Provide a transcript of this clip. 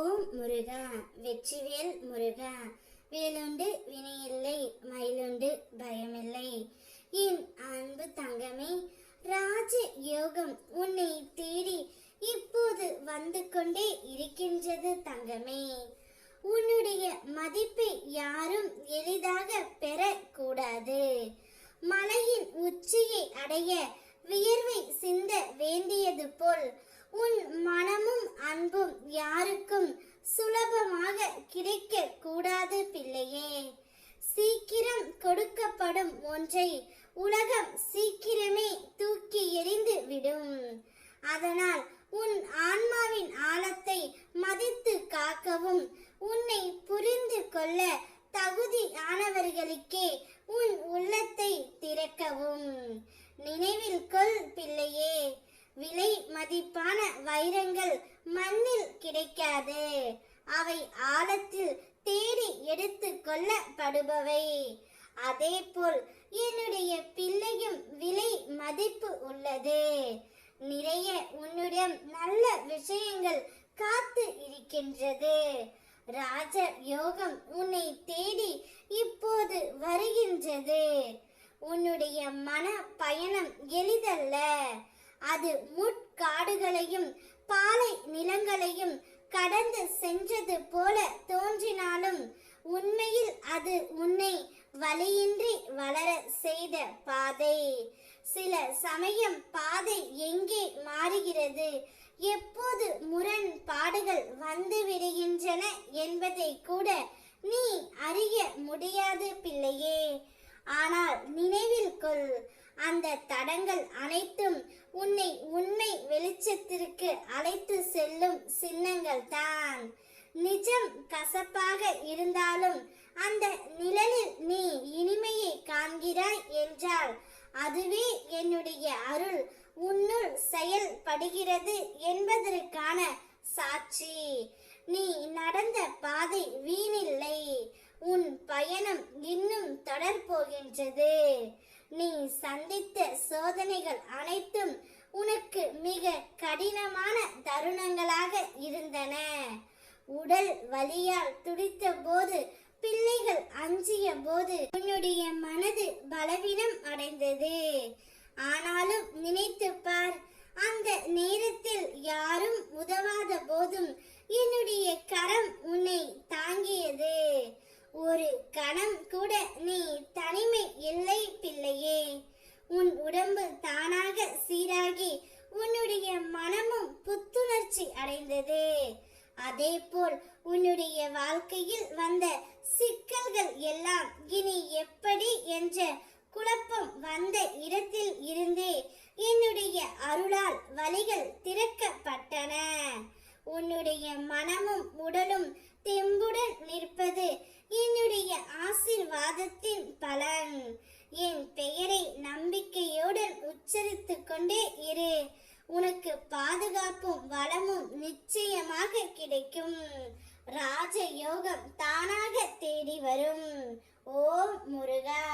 ஓம் முருகா வெற்றிவேல் முருகா வேலுண்டு வினையில்லை மயிலுண்டு பயமில்லை. என் அன்பு தங்கமே ராஜ யோகம் உன்னை தேடி இப்போது வந்து கொண்டே இருக்கின்றது தங்கமே. உன்னுடைய மதிப்பை யாரும் எளிதாக பெறக்கூடாது. மலையின் உச்சியை அடைய வியர்வை சிந்த வேண்டியது போல் உன் மனமும் அன்பும் யாருக்கும் சுலபமாக கிடைக்க கூடாது பிள்ளையே. சீக்கிரம் கொடுக்கப்படும் ஒன்றை உலகம் சீக்கிரமே தூக்கி எறிந்து விடும். அதனால் உன் ஆன்மாவின் ஆழத்தை மதித்து காக்கவும். உன்னை புரிந்து கொள்ள தகுதியானவர்களுக்கே உன் உள்ளத்தை திறக்கவும். நினைவில் கொள் பிள்ளையே. விலை மதிப்பான வைரங்கள் மண்ணில் கிடைக்காது. அவை ஆழத்தில் தேடி எடுத்து கொள்ளப்படுபவை. அதே போல் என்னுடைய பிள்ளையும் விலை மதிப்பு உள்ளது. நிறைய உன்னிடம் நல்ல விஷயங்கள் காத்து இருக்கின்றது. ராஜ யோகம் உன்னை தேடி இப்போது வருகின்றது. உன்னுடைய மன பயணம் எளிதல்ல. அது முட்காடுகளையும் பாலை நிலங்களையும் கடந்து சென்றது போல தோன்றினாலும் உண்மையில் அது உன்னை வழியின்றி வளர செய்த பாதை. சில சமயம் பாதை எங்கே மாறுகிறது? எப்போது முரண்பாடுகள் வந்து விடுகின்றன என்பதை கூட நீ அறிய முடியாது பிள்ளையே ஆனால் நினைவில் கொள் அந்த தடங்கள் அனைத்தும் உன்னை உண்மை வெளிச்சத்திற்கு அழைத்து செல்லும் சின்னங்கள் தான். நிஜம் கசப்பாக இருந்தாலும் அந்த நிழலில் நீ இனிமையை காண்கிறாய் என்றால் அதுவே என்னுடைய அருள். உன்னுள் செயல்படுகிறது என்பதற்கான சாட்சி. நீ நடந்த பாதை வீணில்லை. உன் பயணம் இன்னும் தொடர் போகின்றது நீ சந்தித்த சோதனைகள் அனைத்தும் உனக்கு மிக கடினமான தருணங்களாக இருந்தன. உடல் வலியால் துடித்த போது பிள்ளைகள் அஞ்சிய போது உன்னுடைய மனது பலவீனம் அடைந்தது. ஆனாலும் நினைத்து பார் அந்த நேரத்தில் யாரும் உதவாத போதும் என்னுடைய கரம் உன்னை தாங்கியது. ஒரு கணம் கூட நீ தனிமை இல்லை பிள்ளையே உன் உடம்பு தானாக சீராகி உன்னுடைய மனமும் புத்துணர்ச்சி அடைந்தது. அதேபோல் உன்னுடைய வாழ்க்கையில் வந்த சிக்கல்கள் எல்லாம் இனி எப்படி என்ற குழப்பம் வந்த இடத்தில் இருந்தே என்னுடைய அருளால் வழிகள் திறக்கப்பட்டன. உன்னுடைய மனமும் உடலும் தெம்புடன் நிற்பது என்னுடைய ஆசிர்வாதத்தின் பலன். என் பெயரை நம்பிக்கையுடன் உச்சரித்துக் கொண்டே இரு. உனக்கு பாதுகாப்பும் வளமும் நிச்சயமாக கிடைக்கும். ராஜ யோகம் தானாக தேடி வரும். ஓம் முருகா.